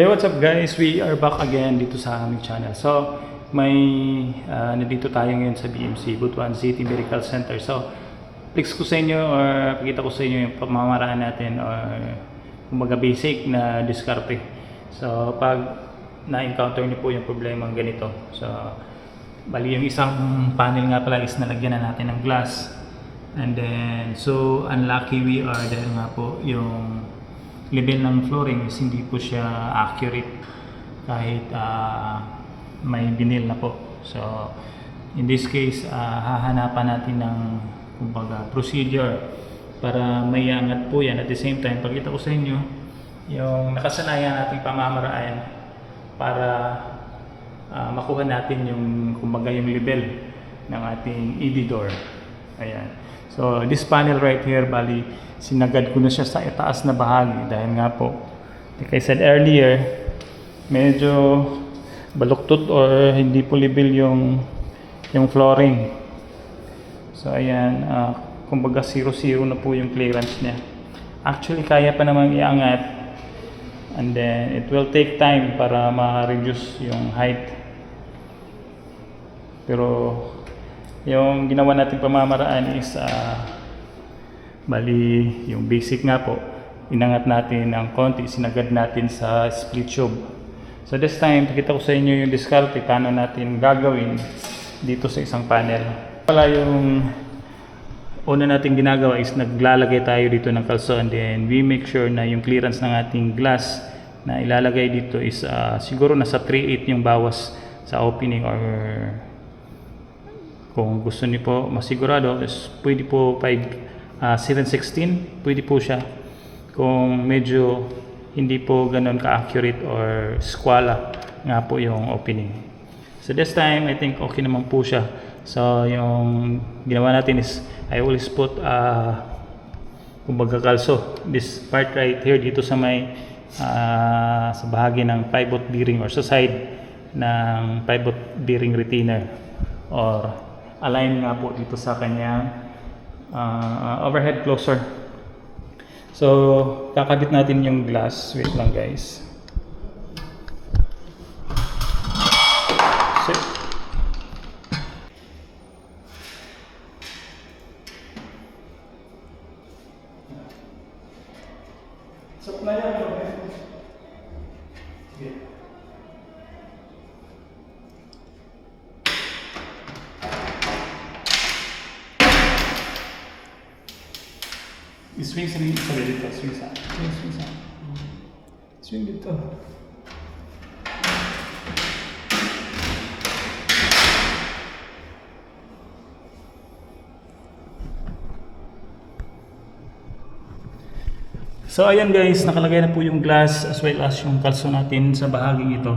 Hey, what's up guys? We are back again dito sa aming channel. So, may uh, nandito tayo ngayon sa BMC, Butuan City Medical Center. So, flex ko sa inyo or pakita ko sa inyo yung pamamaraan natin or kumbaga basic na diskarte. So, pag na-encounter niyo po yung problema ganito. So, bali yung isang panel nga pala is nalagyan na natin ng glass. And then, so unlucky we are dahil nga po yung level ng flooring is hindi po siya accurate kahit ah, may vinyl na po. So, in this case, ah, hahanapan natin ng kumbaga, procedure para may angat po yan. At the same time, pagkita ko sa inyo, yung nakasanayan nating pamamaraan para ah, makuha natin yung kumbaga yung level ng ating ED door. Ayan. So, this panel right here, bali, sinagad ko na siya sa itaas na bahagi dahil nga po, like I said earlier, medyo baluktot or hindi po level yung yung flooring. So, ayan, ah, kumbaga 0-0 na po yung clearance niya. Actually, kaya pa namang iangat and then it will take time para ma-reduce yung height. Pero yung ginawa nating pamamaraan is ah, bali yung basic nga po inangat natin ng konti sinagad natin sa split tube. So this time pakita ko sa inyo yung diskarte paano natin gagawin dito sa isang panel. Pala yung una nating ginagawa is naglalagay tayo dito ng kalso and then we make sure na yung clearance ng ating glass na ilalagay dito is ah, siguro nasa 3.8 yung bawas sa opening or kung gusto niyo po masigurado is pwede po 5 ah, 716 pwede po siya. Kung medyo hindi po ganun ka-accurate or squala nga po yung opening. So this time I think okay naman po siya. So yung ginawa natin is I always put uh, kumbaga kalso this part right here dito sa may ah, sa bahagi ng pivot bearing or sa side ng pivot bearing retainer or align nga po dito sa kanyang ah, overhead closer. So kakabit natin yung glass. Wait lang guys Swing sa sa dito, swing sa. Swing, swing sa. Swing dito. So ayan guys, nakalagay na po yung glass as well as yung kalso natin sa bahaging ito.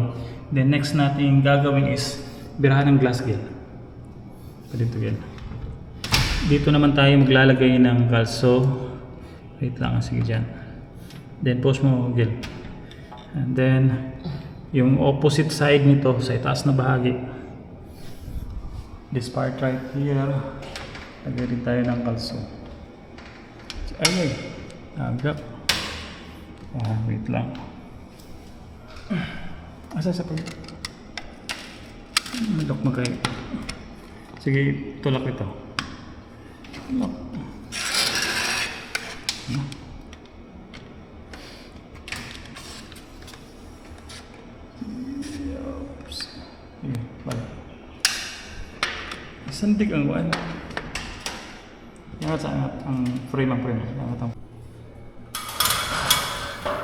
Then next natin gagawin is birahan ng glass gel. Dito gel. Dito naman tayo maglalagay ng kalso. Wait lang, sige dyan. Then post mo gel. And then yung opposite side nito sa itaas na bahagi. This part right here. Lagay rin tayo ng kalso. Ay, ay. Agap. Ah, wait lang. Asa sa pag... Malok mo kayo. Sige, tulak ito. Tulak. Sandig ang kuwan. Angat sa. Ang frame ang frame. Angat ang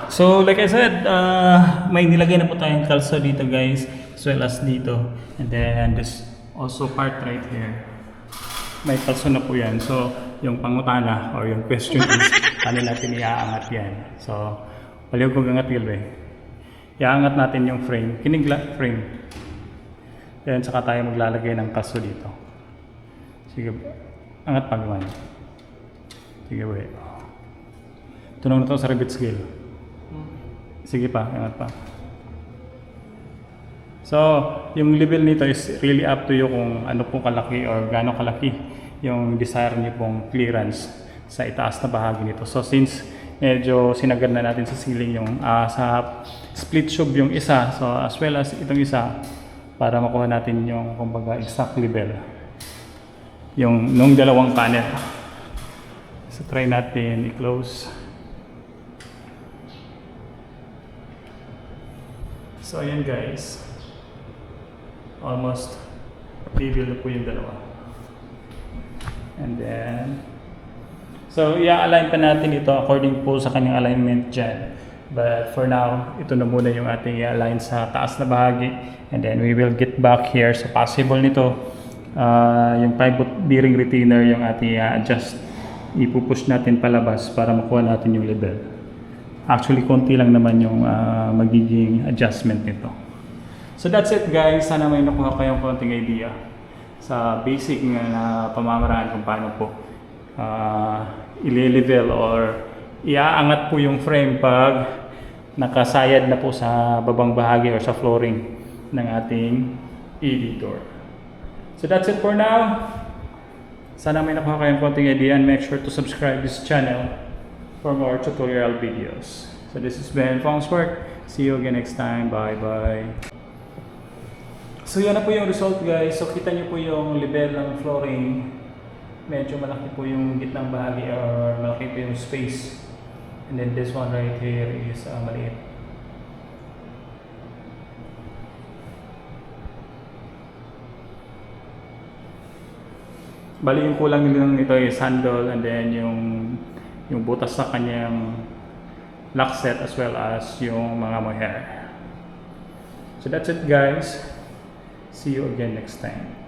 So, like I said, uh, may nilagay na po tayong kalso dito guys, as well as dito. And then, this also part right here. May kalso na po yan. So, yung pangutana or yung question is, paano natin iaangat yan? So, paliw kong angat gilbe. Iaangat natin yung frame, kinigla frame. Then, saka tayo maglalagay ng kalso dito. Sige, angat pa gawan. Sige, wait. Tunog na to sa rivet scale. Sige pa, angat pa. So, yung level nito is really up to you kung ano pong kalaki or gaano kalaki yung desire niyo pong clearance sa itaas na bahagi nito. So, since medyo sinagad na natin sa ceiling yung ah, sa split tube yung isa so as well as itong isa para makuha natin yung kumbaga exact level. Yung nung dalawang panel. So try natin i-close. So ayan guys. Almost level na po yung dalawa. And then So, i-align pa natin ito according po sa kanyang alignment dyan. But for now, ito na muna yung ating i-align sa taas na bahagi. And then we will get back here. So, possible nito, ah, yung pivot bearing retainer yung ating i-adjust. Ipupush natin palabas para makuha natin yung level. Actually, konti lang naman yung ah, magiging adjustment nito. So that's it guys. Sana may nakuha kayong konting idea sa basic na pamamaraan kung paano po uh, ile-level or iaangat po yung frame pag nakasayad na po sa babang bahagi or sa flooring ng ating editor. So that's it for now. Sana may nakuha kayong konting idea and make sure to subscribe this channel for more tutorial videos. So this is Ben Fongsworth. See you again next time. Bye bye. So yan na po yung result guys. So kita niyo po yung level ng flooring. Medyo malaki po yung gitnang bahagi or malaki po yung space. And then this one right here is uh, maliit. Bali yung kulang lang nito is handle and then yung yung butas sa kanyang lock set as well as yung mga mohair. So that's it guys. See you again next time.